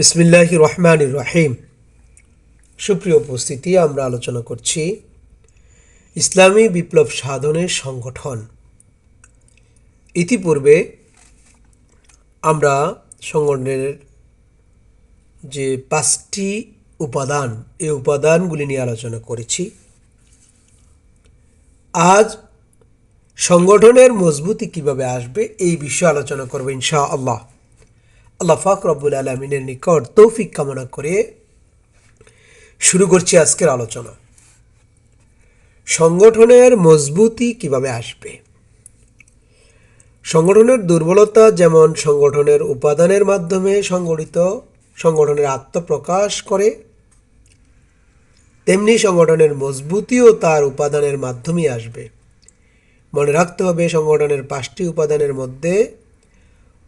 বিসমিল্লাহ রহমান রহিম। সুপ্রিয় উপস্থিতি, আমরা আলোচনা করছি ইসলামী বিপ্লব সাধনের সংগঠন। ইতিপূর্বে আমরা সংগঠনের যে পাঁচটি উপাদান, এই উপাদানগুলি নিয়ে আলোচনা করেছি। আজ সংগঠনের মজবুতি কীভাবে আসবে, এই বিষয়ে আলোচনা করব ইনশা আল্লাহ আল্লাহ ফাক রব্বুল আলমিনের নিকট তৌফিক কামনা করে শুরু করছি আজকের আলোচনা। সংগঠনের মজবুতি কীভাবে আসবে? সংগঠনের দুর্বলতা যেমন সংগঠনের উপাদানের মাধ্যমে সংগঠিত, সংগঠনের আত্মপ্রকাশ করে, তেমনি সংগঠনের মজবুতিও তার উপাদানের মাধ্যমেই আসবে। মনে রাখতে হবে সংগঠনের পাঁচটি উপাদানের মধ্যে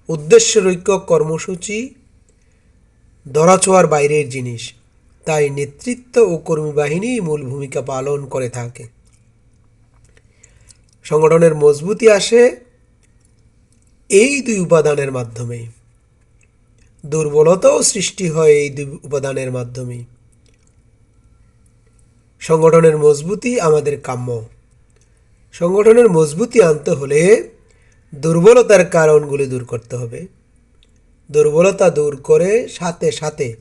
উদ্দেশ্যরৈক্য কর্মসূচি ধরাছোঁয়ার বাইরের জিনিস, তাই নেতৃত্ব ও কর্মী বাহিনী মূল ভূমিকা পালন করে থাকে। সংগঠনের মজবুতি আসে এই দুই উপাদানের মাধ্যমে। দুর্বলতাও সৃষ্টি হয় এই দুই উপাদানের মাধ্যমে। সংগঠনের মজবুতি আমাদের কাম্য। সংগঠনের মজবুতি আনতে হলে দুর্বলতার কারণগুলি দূর করতে হবে। দুর্বলতা দূর করে সাথে সাথে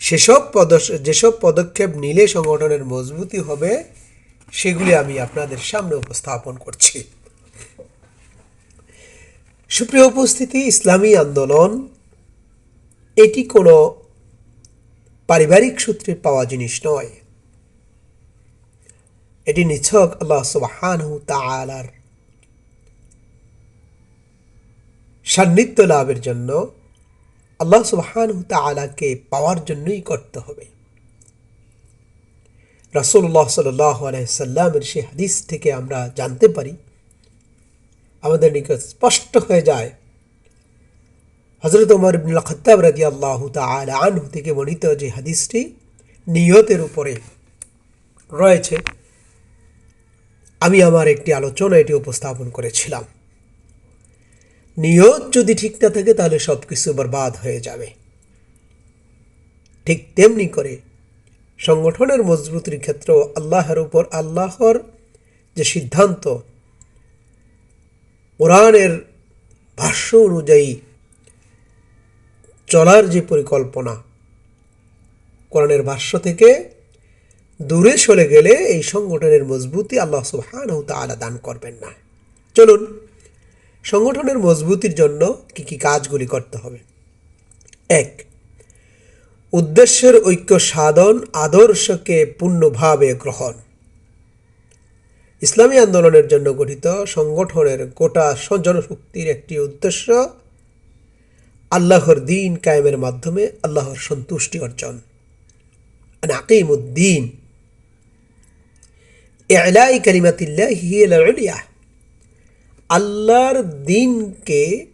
সেসব পদ যেসব পদক্ষেপ নিলে সংগঠনের মজবুতি হবে, সেগুলি আমি আপনাদের সামনে উপস্থাপন করছি। সুপ্রিয় উপস্থিতি, ইসলামী আন্দোলন, এটি কোনো পারিবারিক সূত্রে পাওয়া জিনিস নয়। এটি নিছক আল্লাহ সুবাহানহু তালার সান্নিধ্য লাভের জন্য আল্লাহ সুবাহান তালাকে পাওয়ার জন্যই করতে হবে। রাসুল্লাহ সাল্লামের সেই হাদিস থেকে আমরা জানতে পারি, আমাদের নিকট স্পষ্ট হয়ে যায় হজরত উমর ইবনুল খত্তাব রাজি আল্লাহ আনহু থেকে বর্ণিত যে হাদিসটি নিয়তের উপরে রয়েছে। আমি আমার একটি আলোচনা এটি উপস্থাপন করেছিলাম। নিয়ত যদি ঠিক না থাকে, তাহলে সব কিছু বরবাদ হয়ে যাবে। ঠিক তেমনি করে সংগঠনের মজবুতির ক্ষেত্রেও আল্লাহর উপর আল্লাহর যে সিদ্ধান্ত, কোরআনের ভাষ্য অনুযায়ী চলার যে পরিকল্পনা, কোরআনের ভাষ্য থেকে দূরে সরে গেলে এই সংগঠনের মজবুতি আল্লাহ সুহান তালা দান করবেন না। চলুন সংগঠনের মজবুতির জন্য কি কি কাজগুলি করতে হবে? এক, উদ্দেশ্যের ঐক্য সাধন আদর্শকে পূর্ণভাবে গ্রহণ। ইসলামী আন্দোলনের জন্য গঠিত সংগঠনের গোটা জনশক্তির একটি উদ্দেশ্য আল্লাহর দিন কায়েমের মাধ্যমে আল্লাহর সন্তুষ্টি অর্জন। আকিম উদ্দিন এলাই কালিমাতিল্লাহ আল্লাহর দিনকে,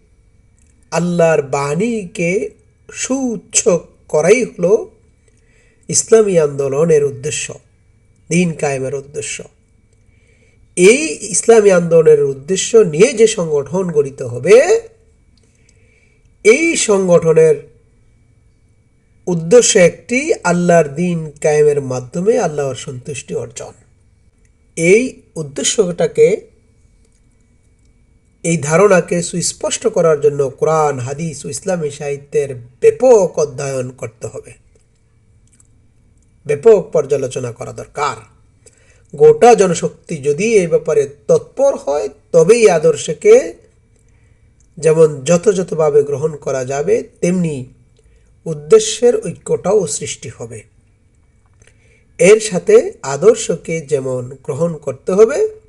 আল্লাহর বাণীকে সুউচ্চ করাই হলো ইসলামী আন্দোলনের উদ্দেশ্য, দিন কায়েমের উদ্দেশ্য। এই ইসলামী আন্দোলনের উদ্দেশ্য নিয়ে যে সংগঠন গঠিত হবে, এই সংগঠনের উদ্দেশ্য একটি, আল্লাহর দিন কায়েমের মাধ্যমে আল্লাহর সন্তুষ্টি অর্জন। এই উদ্দেশ্যটাকে এই ধারণাকে সুস্পষ্ট করার জন্য কোরআন, হাদিস ও ইসলামী সাহিত্যের ব্যাপক অধ্যয়ন করতে হবে। ব্যাপক পর্যালোচনা করা দরকার। গোটা জনশক্তি যদি এই ব্যাপারে তৎপর হয়, তবেই আদর্শকে যেমন যথাযথভাবে গ্রহণ করা যাবে, তেমনি উদ্দেশ্যের ঐক্যটাও সৃষ্টি হবে। এর সাথে আদর্শকে যেমন গ্রহণ করতে হবে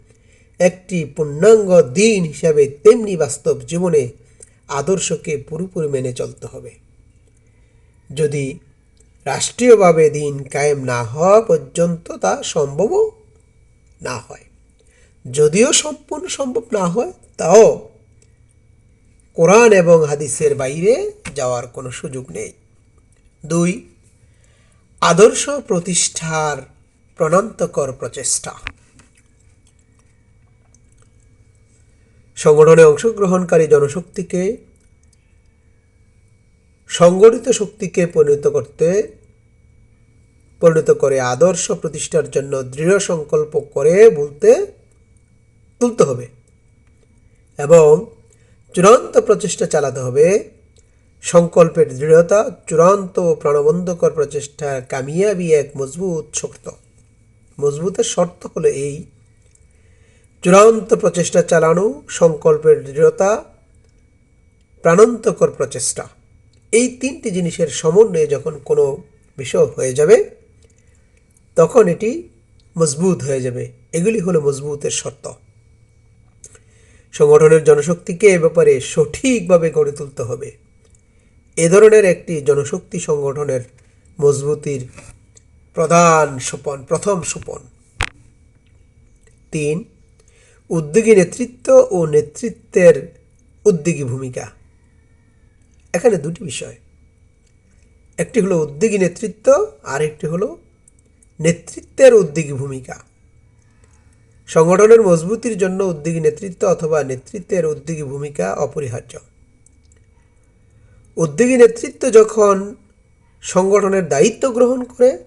একটি পূর্ণাঙ্গ দিন হিসাবে তেমনি বাস্তব জীবনে আদর্শকে পুরোপুরি মেনে চলতে হবে। যদি রাষ্ট্রীয়ভাবে দিন কায়েম না হওয়া পর্যন্ত তা সম্ভবও না হয়। যদিও সম্পূর্ণ সম্ভব না হয়, তাও কোরআন এবং হাদিসের বাইরে যাওয়ার কোনো সুযোগ নেই। দুই, আদর্শ প্রতিষ্ঠার প্রণান্তকর প্রচেষ্টা। সংগঠনে অংশগ্রহণকারী জনশক্তিকে, সংগঠিত শক্তিকে পরিণত করতে, পরিণত করে আদর্শ প্রতিষ্ঠার জন্য দৃঢ় সংকল্প করে বলতে তুলতে হবে এবং চূড়ান্ত প্রচেষ্টা চালাতে হবে। সংকল্পের দৃঢ়তা, চূড়ান্ত ও প্রাণবন্ধকর প্রচেষ্টা কামিয়াবি এক মজবুত শক্ত। মজবুতের শর্ত হলো এই চূড়ান্ত প্রচেষ্টা চালানো সংকল্পের দৃঢ়তা, প্রাণান্তকর প্রচেষ্টা, এই তিনটি জিনিসের সমন্বয়ে যখন কোনো বিষয় হয়ে যাবে, তখন এটি মজবুত হয়ে যাবে। এগুলি হলো মজবুতের শর্ত। সংগঠনের জনশক্তিকে এ ব্যাপারে সঠিকভাবে গড়ে তুলতে হবে। এ ধরনের একটি জনশক্তি সংগঠনের মজবুতির প্রধান সোপান প্রথম সোপান তিন উদ্যোগী নেতৃত্ব ও নেতৃত্বের উদ্যোগী ভূমিকা। এখানে দুটি বিষয়। একটি হলো উদ্যোগী নেতৃত্ব আর একটি হলো নেতৃত্বের উদ্যোগী ভূমিকা। সংগঠনের মজবুতির জন্য উদ্যোগী নেতৃত্ব অথবা নেতৃত্বের উদ্যোগী ভূমিকা অপরিহার্য। উদ্যোগী নেতৃত্ব যখন সংগঠনের দায়িত্ব গ্রহণ করে,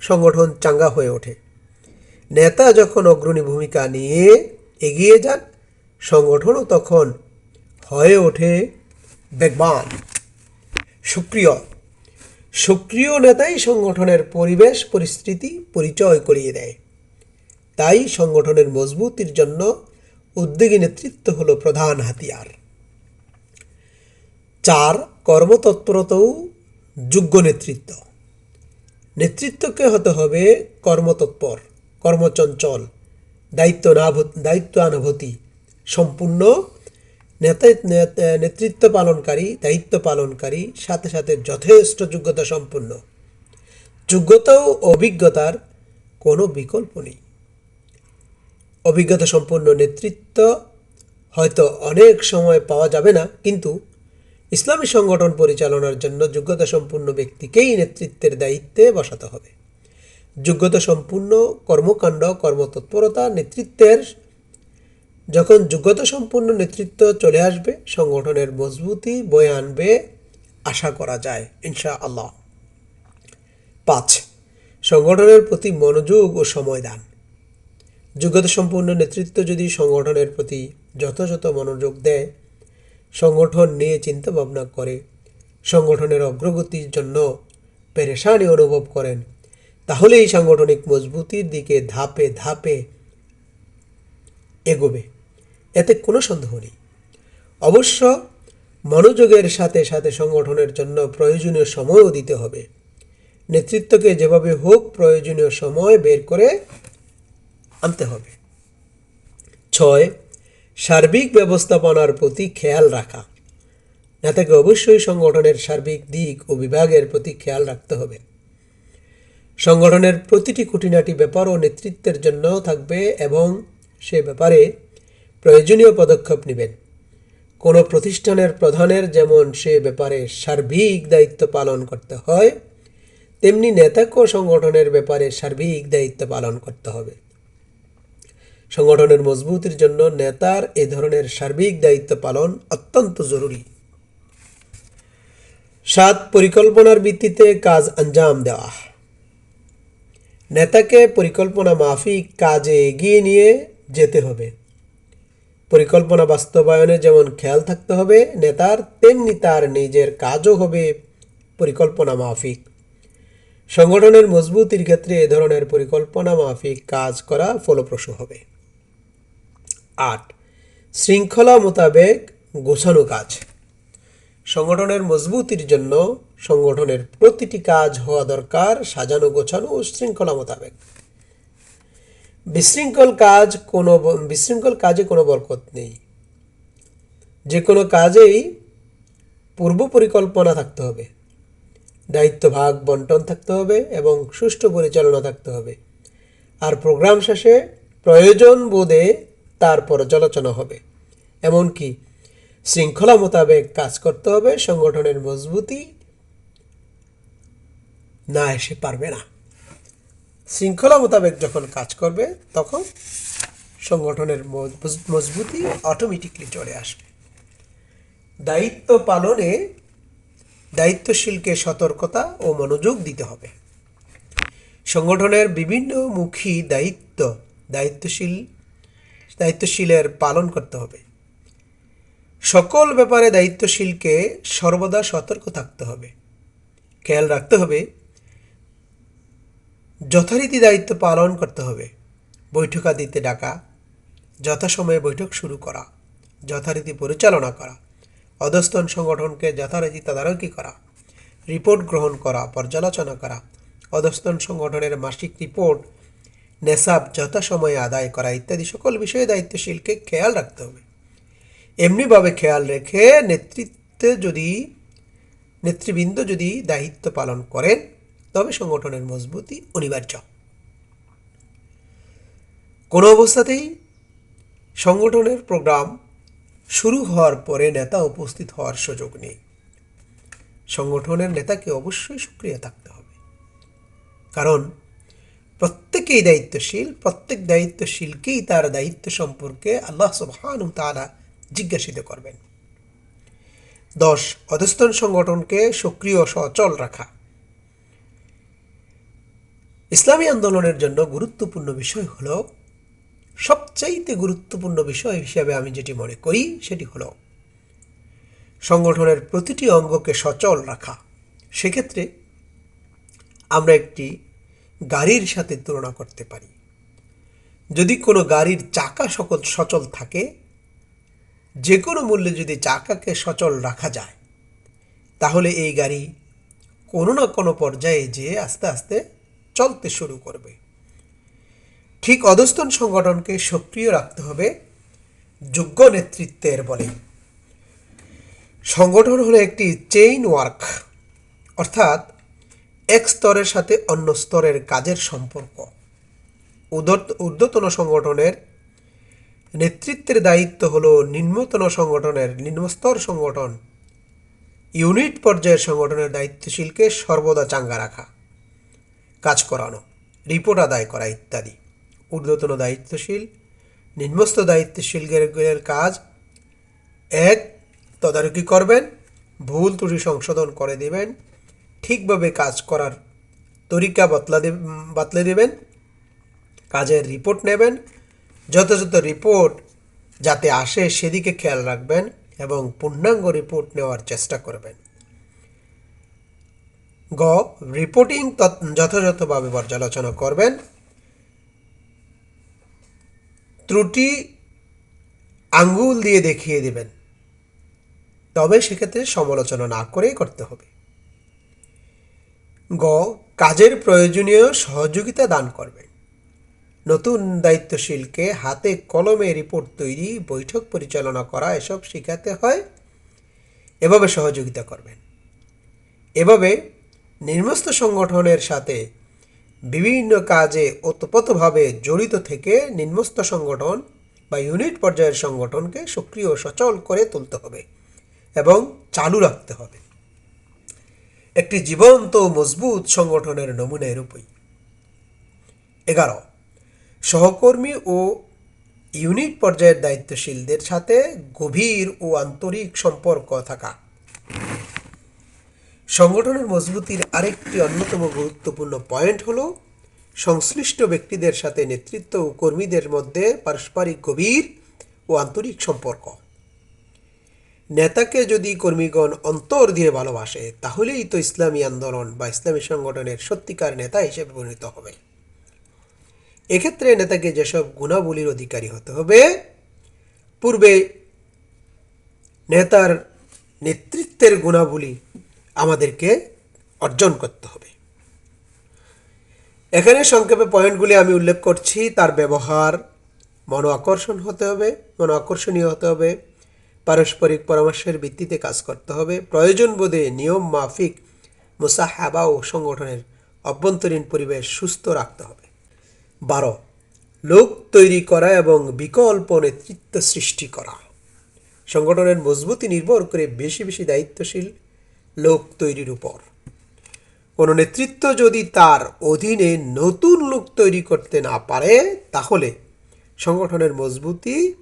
সংগঠন চাঙ্গা হয়ে ওঠে। নেতা যখন অগ্রণী ভূমিকা নিয়ে এগিয়ে যান। সংগঠনও তখন হয়ে ওঠে বেগবান। সক্রিয় সক্রিয় নেতাই সংগঠনের পরিবেশ, পরিস্থিতি পরিচয় করিয়ে দেয়। তাই সংগঠনের মজবুতির জন্য উদ্যোগী নেতৃত্ব হল প্রধান হাতিয়ার। চার কর্মতৎপরতাও যোগ্য নেতৃত্ব। নেতৃত্বকে হতে হবে কর্মতৎপর, কর্মচঞ্চল। দায়িত্ব না দায়িত্বানুভূতি। সম্পূর্ণ নেতা নেত- নেতৃত্ব পালনকারী, দায়িত্ব পালনকারী, সাথে সাথে যথেষ্ট যোগ্যতা সম্পন্ন। যোগ্যতা ও অভিজ্ঞতার কোনো বিকল্প নেই। অভিজ্ঞতা সম্পন্ন নেতৃত্ব হয়তো অনেক সময় পাওয়া যাবে না, কিন্তু ইসলামী সংগঠন পরিচালনার জন্য যোগ্যতা সম্পন্ন ব্যক্তিকেই নেতৃত্বের দায়িত্বে বসাতে হবে। যোগ্যতা সম্পূর্ণ, কর্মকাণ্ড, কর্মতৎপরতা, নেতৃত্বের, যখন যোগ্যতা সম্পন্ন নেতৃত্ব চলে আসবে, সংগঠনের মজবুতি বয়ে আনবে, আশা করা যায় ইনশা আল্লাহ পাঁচ, সংগঠনের প্রতি মনোযোগ ও সময় দান। যোগ্যতা সম্পন্ন নেতৃত্ব যদি সংগঠনের প্রতি যথাযথ মনোযোগ দেয়, সংগঠন নিয়ে চিন্তা ভাবনা করে, সংগঠনের অগ্রগতির জন্য পেরেশানি অনুভব করেন তাহলেই সাংগঠনিক মজবুতির দিকে ধাপে ধাপে এগোবে। এতে কোনো সন্দেহ নেই। অবশ্য মনোযোগের সাথে সাথে সংগঠনের জন্য প্রয়োজনীয় সময়ও দিতে হবে। নেতৃত্বকে যেভাবে হোক প্রয়োজনীয় সময় বের করে আনতে হবে। ছয়, সার্বিক ব্যবস্থাপনার প্রতি খেয়াল রাখা। নেতাকে অবশ্যই সংগঠনের সার্বিক দিক ও বিভাগের প্রতি খেয়াল রাখতে হবে। সংগঠনের প্রতিটি খুঁটিনাটি ব্যাপার ও নেতৃত্বের জন্য থাকবে এবং সে ব্যাপারে প্রয়োজনীয় পদক্ষেপ নেবেন। কোনো প্রতিষ্ঠানের প্রধানের যেমন সে ব্যাপারে সার্বিক দায়িত্ব পালন করতে হয়, তেমনি নেতাকেও সংগঠনের ব্যাপারে সার্বিক দায়িত্ব পালন করতে হবে। সংগঠনের মজবুতির জন্য নেতার এ ধরনের সার্বিক দায়িত্ব পালন অত্যন্ত জরুরি। সাত পরিকল্পনার ভিত্তিতে কাজ আঞ্জাম দেওয়া। নেতাকে পরিকল্পনা মাফিক কাজে এগিয়ে নিয়ে যেতে হবে। পরিকল্পনা বাস্তবায়নে যেমন খেয়াল থাকতে হবে, নেতার, তেমনি তার নিজের কাজও হবে পরিকল্পনা মাফিক। সংগঠনের মজবুতির ক্ষেত্রে এ ধরনের পরিকল্পনা মাফিক কাজ করা ফলপ্রসূ হবে। আট, শৃঙ্খলা মোতাবেক গোছানো কাজ। সংগঠনের মজবুতির জন্য সংগঠনের প্রতিটি কাজ হওয়া দরকার সাজানো, গোছানো ও শৃঙ্খলা মোতাবেক। বিশৃঙ্খল কাজ কোনো বিশৃঙ্খল কাজে কোনো বরকত নেই। যে কোনো কাজেই পূর্ব পরিকল্পনা থাকতে হবে। দায়িত্ব ভাগ, বন্টন থাকতে হবে এবং সুষ্ঠু পরিচালনা থাকতে হবে। আর প্রোগ্রাম শেষে প্রয়োজন বোধে তার পর্যালোচনা হবে। এমনকি শৃঙ্খলা মোতাবেক কাজ করতে হবে, সংগঠনের মজবুতি না এসে পারবে না। শৃঙ্খলা মোতাবেক যখন কাজ করবে, তখন সংগঠনের মজ- মজবুতি অটোমেটিকলি চলে আসবে। দায়িত্ব পালনে দায়িত্বশীলকে সতর্কতা ও মনোযোগ দিতে হবে। সংগঠনের বিভিন্ন মুখী দায়িত্ব দায়িত্বশীল, দায়িত্বশীলের পালন করতে হবে। সকল ব্যাপারে দায়িত্বশীলকে সর্বদা সতর্ক থাকতে হবে। খেয়াল রাখতে হবে, যথারীতি দায়িত্ব পালন করতে হবে। বৈঠকাদিতে ডাকা, যথাসময়ে বৈঠক শুরু করা, যথারীতি পরিচালনা করা, অধস্তন সংগঠনকে যথারীতি তদারকি করা, রিপোর্ট গ্রহণ করা, পর্যালোচনা করা, অধস্তন সংগঠনের মাসিক রিপোর্ট, নেশাব যথাসময়ে আদায় করা ইত্যাদি সকল বিষয়ে দায়িত্বশীলকে খেয়াল রাখতে হবে। এমনিভাবে খেয়াল রেখে নেতৃত্বে যদি, নেতৃবৃন্দ যদি দায়িত্ব পালন করেন, তবে সংগঠনের মজবুতি অনিবার্য। কোনো অবস্থাতেই সংগঠনের প্রোগ্রাম শুরু হওয়ার পরে নেতা উপস্থিত হওয়ার সুযোগ নেই। সংগঠনের নেতাকে অবশ্যই সক্রিয় থাকতে হবে। কারণ প্রত্যেকেই দায়িত্বশীল, প্রত্যেক দায়িত্বশীলকেই তার দায়িত্ব সম্পর্কে আল্লাহ সুবহান তারা জিজ্ঞাসিত করবেন। দশ, অধস্তন সংগঠনকে সক্রিয় সচল রাখা। ইসলামী আন্দোলনের জন্য গুরুত্বপূর্ণ বিষয় হল, সবচাইতে গুরুত্বপূর্ণ বিষয় হিসেবে আমি যেটি মনে করি সেটি হল, সংগঠনের প্রতিটি অঙ্গকে সচল রাখা। সেক্ষেত্রে আমরা একটি গাড়ির সাথে তুলনা করতে পারি। যদি কোনো গাড়ির চাকা সকল সচল থাকে যে কোনো মূল্যে যদি চাকাকে সচল রাখা যায়, তাহলে এই গাড়ি কোনো না কোনো পর্যায়ে যেয়ে আস্তে আস্তে চলতে শুরু করবে। ঠিক অধস্তন সংগঠনকে সক্রিয় রাখতে হবে যোগ্য নেতৃত্বের বলে। সংগঠন হলো একটি চেইন ওয়ার্ক অর্থাৎ এক স্তরের সাথে অন্য স্তরের কাজের সম্পর্ক। ঊর্ধ্বতন সংগঠনের নেতৃত্বের দায়িত্ব হল নিম্নতন সংগঠনের নিম্নস্তর সংগঠন। ইউনিট পর্যায়ের সংগঠনের দায়িত্বশীলকে সর্বদা চাঙ্গা রাখা, কাজ করানো, রিপোর্ট আদায় করা ইত্যাদি। ঊর্ধ্বতন দায়িত্বশীল, নিম্নস্থ দায়িত্বশীলদের কাজ এক, তদারকি করবেন, ভুল ত্রুটি সংশোধন করে দেবেন, ঠিকভাবে কাজ করার তরিকা বদলা বাতলে দেবেন, কাজের রিপোর্ট নেবেন যথাযথ রিপোর্ট যাতে আসে সেদিকে খেয়াল রাখবেন এবং পূর্ণাঙ্গ রিপোর্ট নেওয়ার চেষ্টা করবেন। গ, রিপোর্টিং যথাযথভাবে পর্যালোচনা করবেন। ত্রুটি আঙ্গুল দিয়ে দেখিয়ে দেবেন। তবে সেক্ষেত্রে সমালোচনা না করেই করতে হবে। গ, কাজের প্রয়োজনীয় সহযোগিতা দান করবেন। নতুন দায়িত্বশীলকে হাতে কলমে রিপোর্ট তৈরি, বৈঠক পরিচালনা করা, এসব শেখাতে হয়। এভাবে সহযোগিতা করবেন। এভাবে নির্মস্ত সংগঠনের সাথে বিভিন্ন কাজে ওতপ্রোতভাবে জড়িত থেকে নিম্নস্থ সংগঠন বা ইউনিট পর্যায়ের সংগঠনকে সক্রিয় সচল করে তুলতে হবে এবং চালু রাখতে হবে। একটি জীবন্ত মজবুত সংগঠনের নমুনা এরূপই এগারো সহকর্মী ও ইউনিট পর্যায়ের দায়িত্বশীলদের সাথে গভীর ও আন্তরিক সম্পর্ক থাকা। সংগঠনের মজবুতির আরেকটি অন্যতম গুরুত্বপূর্ণ পয়েন্ট হল সংশ্লিষ্ট ব্যক্তিদের সাথে নেতৃত্ব ও কর্মীদের মধ্যে পারস্পরিক গভীর ও আন্তরিক সম্পর্ক। নেতাকে যদি কর্মীগণ অন্তর দিয়ে ভালোবাসে, তাহলেই তো ইসলামী আন্দোলন বা ইসলামী সংগঠনের সত্যিকার নেতা হিসেবে পরিণত হবে। এক্ষেত্রে নেতাকে যেসব গুণাবলীর অধিকারী হতে হবে, পূর্বে নেতার নেতৃত্বের গুণাবলী আমাদেরকে অর্জন করতে হবে। এখানে সংক্ষেপে পয়েন্টগুলি আমি উল্লেখ করছি। তার ব্যবহার, মনো আকর্ষণ হতে হবে, মনো আকর্ষণীয় হতে হবে, পারস্পরিক পরামর্শের ভিত্তিতে কাজ করতে হবে, প্রয়োজন বোধে নিয়ম মাফিক, মুসাহাবা ও সংগঠনের অভ্যন্তরীণ পরিবেশ সুস্থ রাখতে হবে। বারো। লোক তৈরি করা এবং বিকল্প নেতৃত্ব সৃষ্টি করা। সংগঠনের মজবুতি নির্ভর করে বেশি বেশি দায়িত্বশীল লোক তৈরির উপর। কোনো নেতৃত্ব যদি তার অধীনে নতুন লোক তৈরি করতে না পারে, তাহলে সংগঠনের মজবুতি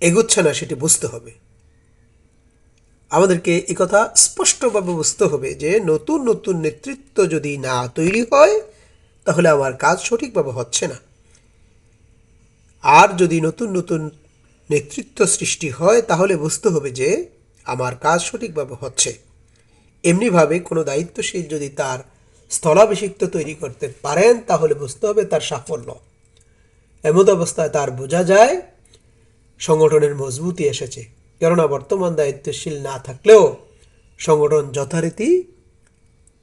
এগুচ্ছে না, সেটি বুঝতে হবে। আমাদেরকে কথা স্পষ্টভাবে বুঝতে হবে যে নতুন নতুন নেতৃত্ব যদি না তৈরি হয় তাহলে আমার কাজ সঠিকভাবে হচ্ছে না। আর যদি নতুন নতুন নেতৃত্ব সৃষ্টি হয়, তাহলে বুঝতে হবে যে আমার কাজ সঠিকভাবে হচ্ছে। এমনিভাবে কোনো দায়িত্বশীল যদি তার স্থলাভিষিক্ত তৈরি করতে পারেন, তাহলে বুঝতে হবে তার সাফল্য। এমত অবস্থায় তার বোঝা যায়, সংগঠনের মজবুতি এসেছে। কেননা বর্তমান দায়িত্বশীল না থাকলেও সংগঠন যথারীতি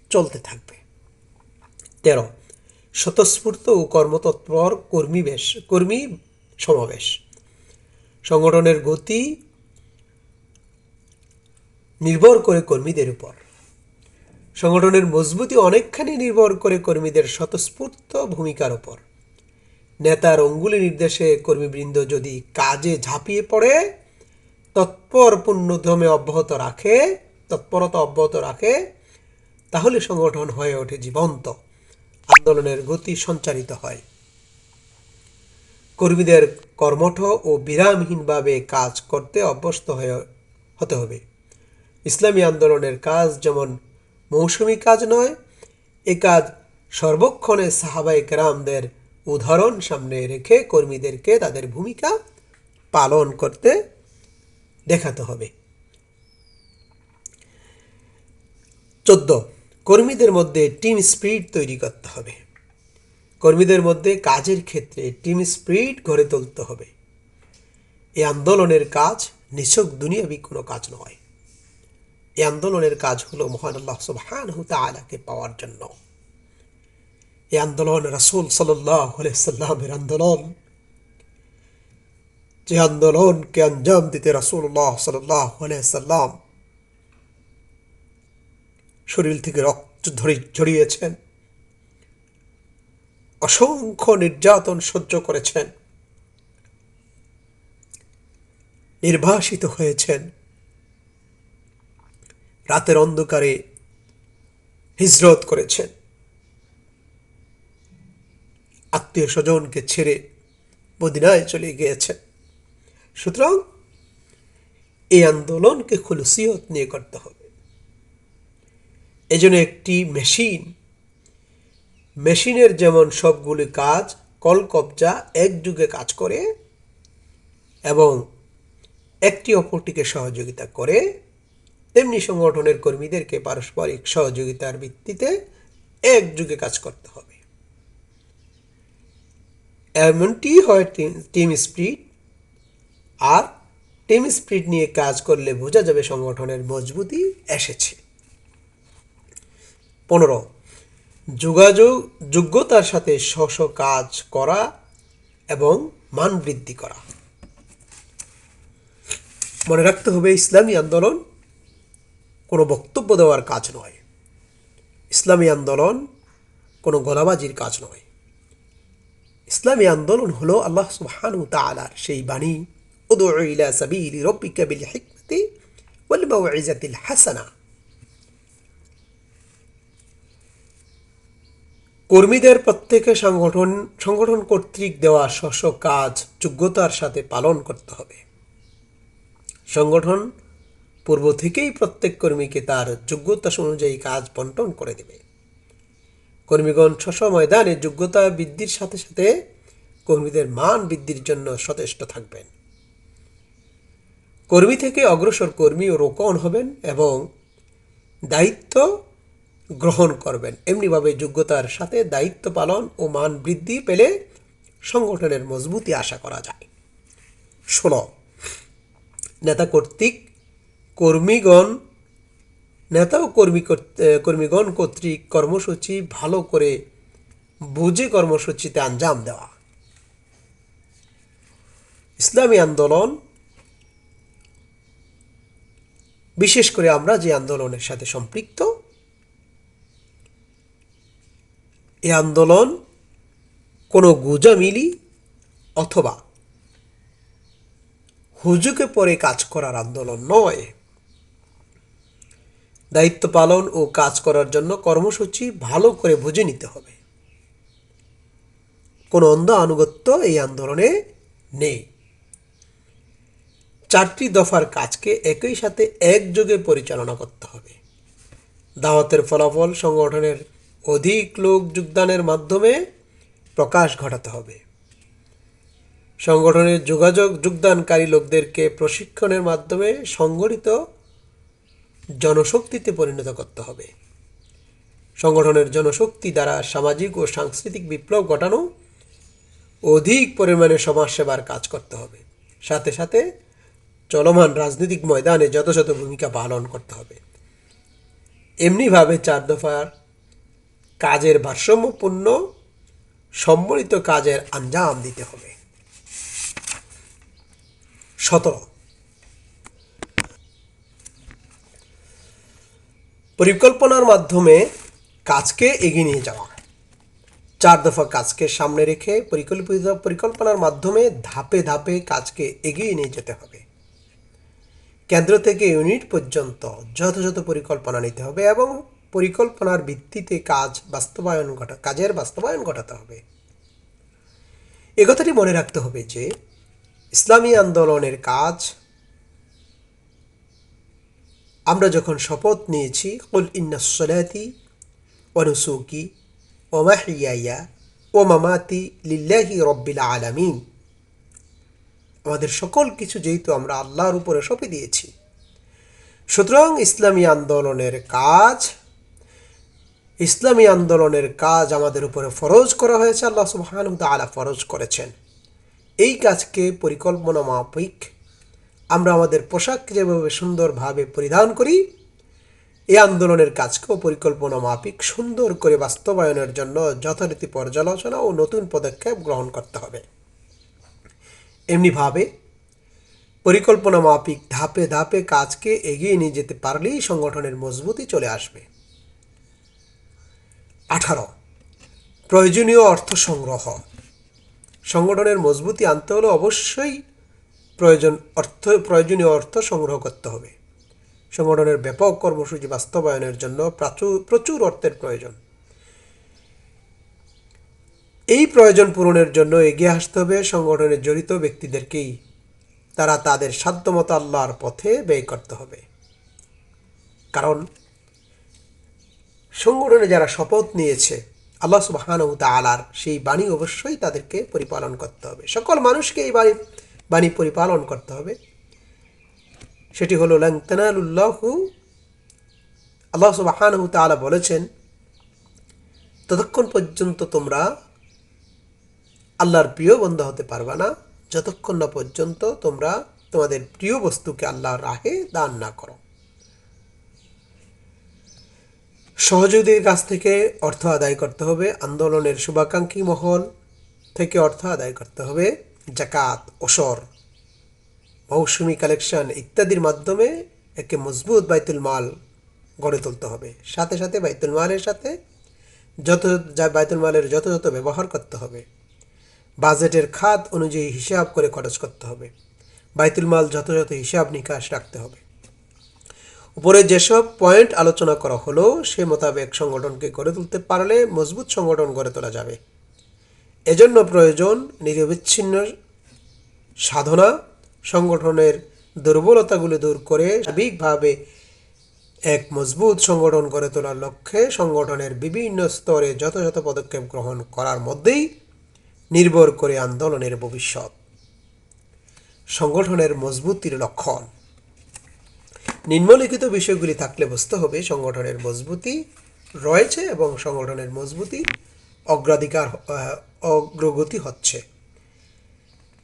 চলতে থাকবে। তেরো স্বতঃস্ফূর্ত ও কর্মতৎপর কর্মী বেশ, কর্মী সমাবেশ। সংগঠনের গতি নির্ভর করে কর্মীদের উপর। সংগঠনের মজবুতি অনেকখানি নির্ভর করে কর্মীদের স্বতঃস্ফূর্ত ভূমিকার উপর। নেতার অঙ্গুলি নির্দেশে কর্মীবৃন্দ যদি কাজে ঝাঁপিয়ে পড়ে, তৎপর পূর্ণধমে অব্যাহত রাখে, তৎপরতা অব্যাহত রাখে, তাহলে সংগঠন হয়ে ওঠে জীবন্ত। আন্দোলনের গতি সঞ্চারিত হয়। কর্মীদের কর্মঠ ও বিরামহীনভাবে কাজ করতে অভ্যস্ত হয়ে হতে হবে। ইসলামী আন্দোলনের কাজ যেমন মৌসুমী কাজ নয়, এ কাজ সর্বক্ষণে সাহাবাই কেরামদের উদাহরণ সামনে রেখে কর্মীদেরকে তাদের ভূমিকা পালন করতে দেখাতে হবে। চোদ্দ কর্মীদের মধ্যে টিম স্পিরিট তৈরি করতে হবে। কর্মীদের মধ্যে কাজের ক্ষেত্রে টিম স্পিরিট গড়ে তুলতে হবে। এই আন্দোলনের কাজ নিছক দুনিয়াবি কোনো কাজ নয়। এই আন্দোলনের কাজ হলো মহান আল্লাহ সুবহান আলাকে পাওয়ার জন্য। এই আন্দোলন রাসুল সাল্লামের আন্দোলন। যে আন্দোলনকে আঞ্জাম দিতে রাসুল্লাহ সাল্লাহ সাল্লাম শরীর থেকে রক্ত ধরে ঝরিয়েছেন। অসংখ্য নির্যাতন সহ্য করেছেন। নির্বাসিত হয়েছেন। রাতের অন্ধকারে হিজরত করেছেন। আত্মীয় স্বজনকে ছেড়ে মদিনায় চলে গিয়েছেন। সুতরাং এই আন্দোলনকে খুলসিয়ত নিয়ে করতে হবে। এজন্য একটি মেশিন। মেশিনের যেমন সবগুলি কাজ কল কবজা একযুগে কাজ করে এবং একটি অপরটিকে সহযোগিতা করে, তেমনি সংগঠনের কর্মীদেরকে পারস্পরিক সহযোগিতার ভিত্তিতে একযুগে কাজ করতে হবে। এমনটি হয় টিম স্পিরিট আর টিম স্পিরিট নিয়ে কাজ করলে বোঝা যাবে সংগঠনের মজবুতি এসেছে। পনেরো। যোগাযোগ যোগ্যতার সাথে স্ব কাজ করা এবং মান বৃদ্ধি করা। মনে রাখতে হবে, ইসলামী আন্দোলন কোনো বক্তব্য দেওয়ার কাজ নয়। ইসলামী আন্দোলন কোনো গলাবাজির কাজ নয়। ইসলামী আন্দোলন হলো আল্লাহ সুবহানু তাআলার সেই বাণী উদু ইলা হাসানা। কর্মীদের প্রত্যেকে সংগঠন সংগঠন কর্তৃক দেওয়া স্ব কাজ যোগ্যতার সাথে পালন করতে হবে। সংগঠন পূর্ব থেকেই প্রত্যেক কর্মীকে তার যোগ্যতা অনুযায়ী কাজ বন্টন করে দেবে। কর্মীগণ ছশ ময়দানে যোগ্যতা বৃদ্ধির সাথে সাথে কর্মীদের মান বৃদ্ধির জন্য সচেষ্ট থাকবেন। কর্মী থেকে অগ্রসর কর্মী ও রোকন হবেন এবং দায়িত্ব গ্রহণ করবেন। এমনিভাবে যোগ্যতার সাথে দায়িত্ব পালন ও মান বৃদ্ধি পেলে সংগঠনের মজবুতি আশা করা যায়। ষোলো। নেতা কর্তৃক কর্মীগণ, নেতা ও কর্মী কর্মীগণ কর্তৃক কর্মসূচি ভালো করে বুঝে কর্মসূচিতে আঞ্জাম দেওয়া। ইসলামী আন্দোলন, বিশেষ করে আমরা যে আন্দোলনের সাথে সম্পৃক্ত এ আন্দোলন কোনো গুজামিলি অথবা হুজুকে পরে কাজ করার আন্দোলন নয়। দায়িত্ব পালন ও কাজ করার জন্য কর্মসূচি ভালো করে বুঝে নিতে হবে। কোনো অন্ধ আনুগত্য এই আন্দোলনে নেই। চারটি দফার কাজকে একই সাথে একযোগে পরিচালনা করতে হবে। দাওয়াতের ফলাফল সংগঠনের অধিক লোক যোগদানের মাধ্যমে প্রকাশ ঘটাতে হবে। সংগঠনের যোগাযোগ যোগদানকারী লোকদেরকে প্রশিক্ষণের মাধ্যমে সংগঠিত জনশক্তিতে পরিণত করতে হবে। সংগঠনের জনশক্তি দ্বারা সামাজিক ও সাংস্কৃতিক বিপ্লব ঘটানো অধিক পরিমাণে সমাজসেবার কাজ করতে হবে। সাথে সাথে চলমান রাজনৈতিক ময়দানে যথাযথ ভূমিকা পালন করতে হবে। এমনিভাবে চার দফার কাজের ভারসাম্যপূর্ণ, সম্মিলিত কাজের আঞ্জাম দিতে হবে। সতেরো। পরিকল্পনার মাধ্যমে কাজকে এগিয়ে নিয়ে যাওয়া। চার দফা কাজকে সামনে রেখে পরিকল্পিত পরিকল্পনার মাধ্যমে ধাপে ধাপে কাজকে এগিয়ে নিয়ে যেতে হবে। কেন্দ্র থেকে ইউনিট পর্যন্ত যথাযথ পরিকল্পনা নিতে হবে এবং পরিকল্পনার ভিত্তিতে কাজ বাস্তবায়ন ঘটা, কাজের বাস্তবায়ন ঘটাতে হবে। এ কথাটি মনে রাখতে হবে যে, ইসলামী আন্দোলনের কাজ আমরা যখন শপথ নিয়েছি, কুল ইন্না সলাতি অনুসুকি ও মাহিয়াইয়া ও মামাতি লিল্লাহি রব্বিল আলামিন। আমাদের সকল কিছু যেহেতু আমরা আল্লাহর উপরে সঁপে দিয়েছি, সুতরাং ইসলামী আন্দোলনের কাজ ইসলামী আন্দোলনের কাজ আমাদের উপরে ফরজ করা হয়েছে, আল্লাহ সুবহানাহু ওয়া তাআলা ফরজ করেছেন। এই কাজকে পরিকল্পনা মাফিক, আমরা আমাদের পোশাক যেভাবে সুন্দরভাবে পরিধান করি, এই আন্দোলনের কাজকেও পরিকল্পনা মাফিক, সুন্দর করে বাস্তবায়নের জন্য যথারীতি পর্যালোচনা ও নতুন পদক্ষেপ গ্রহণ করতে হবে। এমনিভাবে পরিকল্পনা মাফিক ধাপে ধাপে কাজকে এগিয়ে নিয়ে যেতে পারলেই সংগঠনের মজবুতি চলে আসবে। আঠারো। প্রয়োজনীয় অর্থ সংগ্রহ। সংগঠনের মজবুতি আনতে হলে অবশ্যই প্রয়োজন অর্থ, প্রয়োজনীয় অর্থ সংগ্রহ করতে হবে। সংগঠনের ব্যাপক কর্মসূচি বাস্তবায়নের জন্য প্রচুর প্রচুর অর্থের প্রয়োজন। এই প্রয়োজন পূরণের জন্য এগিয়ে আসতে হবে সংগঠনের জড়িত ব্যক্তিদেরকেই। তারা তাদের সাধ্যমতো আল্লাহর পথে ব্যয় করতে হবে। কারণ সংগঠনে যারা শপথ নিয়েছে, আল্লাহ সুবাহান তালার সেই বাণী অবশ্যই তাদেরকে পরিপালন করতে হবে। সকল মানুষকে এই বাণী বাণী পরিপালন করতে হবে। সেটি হলো লংতনালুল্লাহু আল্লাহ সুবাহান তালা বলেছেন, ততক্ষণ পর্যন্ত তোমরা আল্লাহর প্রিয় বন্ধ হতে পারবে না, যতক্ষণ না পর্যন্ত তোমরা তোমাদের প্রিয় বস্তুকে আল্লাহর রাহে দান না করো। সহযোগীদের কাছ থেকে অর্থ আদায় করতে হবে, আন্দোলনের শুভাকাঙ্ক্ষী মহল থেকে অর্থ আদায় করতে হবে, জাকাত, ওসর, মৌসুমি কালেকশন ইত্যাদির মাধ্যমে একে মজবুত বাইতুল মাল গড়ে তুলতে হবে। সাথে সাথে বাইতুল মালের সাথে যত যা বাইতুল মালের যথাযথ ব্যবহার করতে হবে, বাজেটের খাত অনুযায়ী হিসাব করে খরচ করতে হবে। বাইতুল মাল যথাযথ হিসাব নিকাশ রাখতে হবে। উপরে যেসব পয়েন্ট আলোচনা করা হলো, সে মোতাবেক সংগঠনকে গড়ে তুলতে পারলে মজবুত সংগঠন গড়ে তোলা যাবে। এজন্য প্রয়োজন নিরবিচ্ছিন্ন সাধনা, সংগঠনের দুর্বলতাগুলো দূর করে স্বাভাবিকভাবে এক মজবুত সংগঠন গড়ে তোলার লক্ষ্যে সংগঠনের বিভিন্ন স্তরে যথাযথ পদক্ষেপ গ্রহণ করার মধ্যেই নির্ভর করে আন্দোলনের ভবিষ্যৎ। সংগঠনের মজবুতির লক্ষণ। নিম্নলিখিত বিষয়গুলি থাকলে বুঝতে হবে, সংগঠনের মজবুতি রয়েছে এবং সংগঠনের মজবুতি অগ্রাধিকার অগ্রগতি হচ্ছে।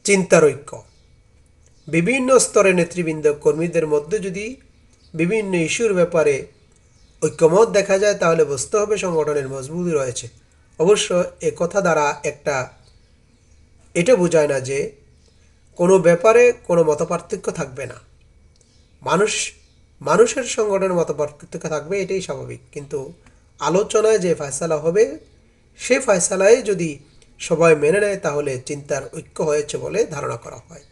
চিন্তার ঐক্য। বিভিন্ন স্তরে নেতৃবৃন্দ কর্মীদের মধ্যে যদি বিভিন্ন ইস্যুর ব্যাপারে ঐক্যমত দেখা যায়, তাহলে বুঝতে হবে সংগঠনের মজবুতি রয়েছে। অবশ্য এ কথা দ্বারা একটা এটা বোঝায় না যে কোনো ব্যাপারে কোনো মতপার্থক্য থাকবে না। মানুষ, মানুষের সংগঠনের মতো পার্থক্য থাকবে, এটাই স্বাভাবিক। কিন্তু আলোচনায় যে ফয়সালা হবে, সে ফয়সালায় যদি সবাই মেনে নেয়, তাহলে চিন্তার ঐক্য হয়েছে বলে ধারণা করা হয়।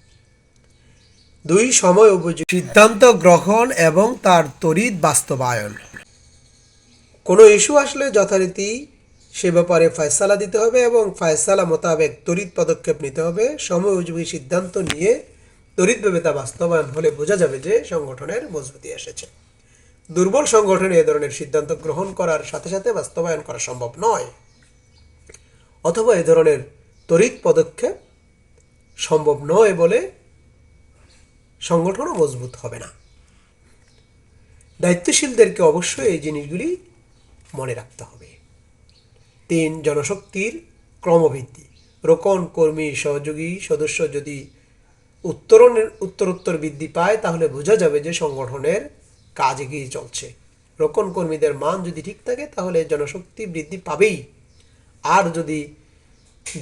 দুই, সময় উপযোগী সিদ্ধান্ত গ্রহণ এবং তার তড়িৎ বাস্তবায়ন। কোনো ইস্যু আসলে যথারীতি সে ব্যাপারে ফয়সালা দিতে হবে এবং ফয়সালা মোতাবেক তড়িৎ পদক্ষেপ নিতে হবে। সময় উপযোগী সিদ্ধান্ত নিয়ে তড়িৎভাবে তা বাস্তবায়ন হলে বোঝা যাবে যে সংগঠনের মজবুতি এসেছে। দুর্বল সংগঠনে এ ধরনের সিদ্ধান্ত গ্রহণ করার সাথে সাথে বাস্তবায়ন করা সম্ভব নয়। অথবা এ ধরনের তড়িৎ পদক্ষেপ সম্ভব নয় বলে সংগঠনও মজবুত হবে না। দায়িত্বশীলদেরকে অবশ্যই এই জিনিসগুলি মনে রাখতে হবে। তিন, জনশক্তির ক্রমবৃদ্ধি রোকন, কর্মী, সহযোগী, সদস্য যদি উত্তরণের উত্তরোত্তর বৃদ্ধি পায়, তাহলে বোঝা যাবে যে সংগঠনের কাজ এগিয়ে চলছে। রোকন কর্মীদের মান যদি ঠিক থাকে, তাহলে জনশক্তি বৃদ্ধি পাবেই। আর যদি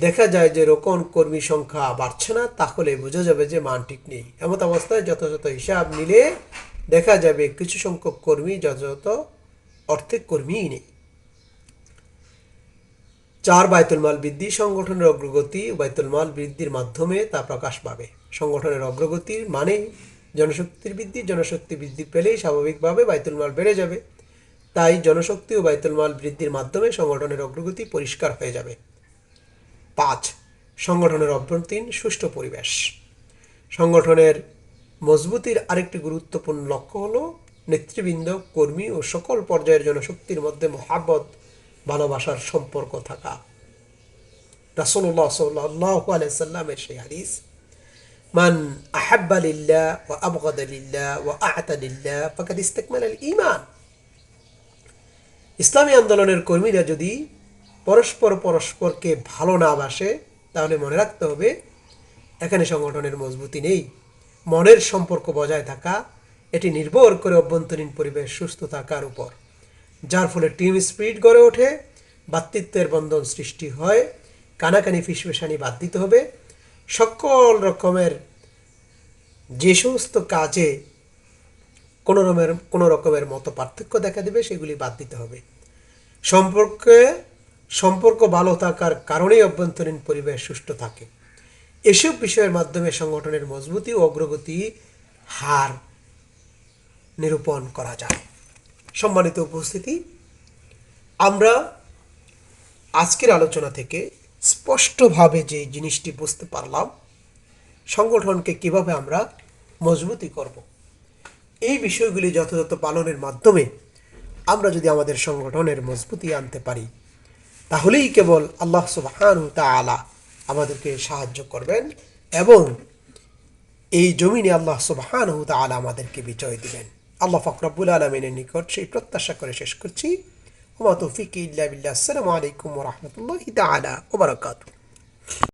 দেখা যায় যে রোকন কর্মী সংখ্যা বাড়ছে না, তাহলে বোঝা যাবে যে মান ঠিক নেই। এমত অবস্থায় যথাযথ হিসাব নিলে দেখা যাবে কিছু সংখ্যক কর্মী যথাযথ অর্থের কর্মীই নেই। চার বায়তুল মাল বৃদ্ধি, সংগঠনের অগ্রগতি, বায়তুল মাল বৃদ্ধির মাধ্যমে তা প্রকাশ পাবে। সংগঠনের অগ্রগতির মানে জনশক্তির বৃদ্ধি, জনশক্তি বৃদ্ধি পেলেই স্বাভাবিকভাবে বায়তুল মাল বেড়ে যাবে। তাই জনশক্তি ও বায়তুল মাল বৃদ্ধির মাধ্যমে সংগঠনের অগ্রগতি পরিষ্কার হয়ে যাবে। পাঁচ, সংগঠনের অভ্যন্তরীণ সুষ্ঠু পরিবেশ। সংগঠনের মজবুতির আরেকটি গুরুত্বপূর্ণ লক্ষ্য হল নেতৃবৃন্দ, কর্মী ও সকল পর্যায়ের জনশক্তির মধ্যে মহাব্বত, ভালোবাসার সম্পর্ক থাকা। রাসূলুল্লাহ সাল্লাল্লাহু আলাইহি সাল্লামের সেই হাদিস ওয়া আবগাদা লিল্লাহ ওয়া আ'তা লিল্লাহ ফাকাদ ইস্তাকমাল আল ঈমান ইসলামী আন্দোলনের কর্মীরা যদি পরস্পর পরস্পরকে ভালো না বাসে, তাহলে মনে রাখতে হবে, এখানে সংগঠনের মজবুতি নেই। মনের সম্পর্ক বজায় থাকা, এটি নির্ভর করে অভ্যন্তরীণ পরিবেশ সুস্থ থাকার উপর। যার ফলে টিম স্পিরিট গড়ে ওঠে ভাতৃত্বের বন্ধন সৃষ্টি হয়, কানাকানি ফিসফেসানি বাদ দিতে হবে সকল রকমের যে সমস্ত কাজে কোনো রকমের কোনো রকমের মতো পার্থক্য দেখা দেবে, সেগুলি বাদ দিতে হবে। সম্পর্কে, সম্পর্ক ভালো থাকার কারণেই অভ্যন্তরীণ পরিবেশ সুষ্ঠু থাকে। এসব বিষয়ের মাধ্যমে সংগঠনের মজবুতি ও অগ্রগতি, হার নিরূপণ করা যায়। সম্মানিত উপস্থিতি, আমরা আজকের আলোচনা থেকে স্পষ্টভাবে যে জিনিসটি বুঝতে পারলাম, সংগঠনকে কীভাবে আমরা মজবুতি করব। এই বিষয়গুলি যথাযথ পালনের মাধ্যমে আমরা যদি আমাদের সংগঠনের মজবুতি আনতে পারি, তাহলেই কেবল আল্লাহ সুবহানু তাআলা আমাদেরকে সাহায্য করবেন এবং এই জমিনে আল্লাহ সুবহানু তাআলা আমাদেরকে বিজয় দিবেন। আল্লাহ ফকরাবুল আলমিনের নিকট সেই প্রত্যাশা করে শেষ করছি। وما توفيقي إلا بالله. السلام عليكم ورحمة الله تعالى وبركاته.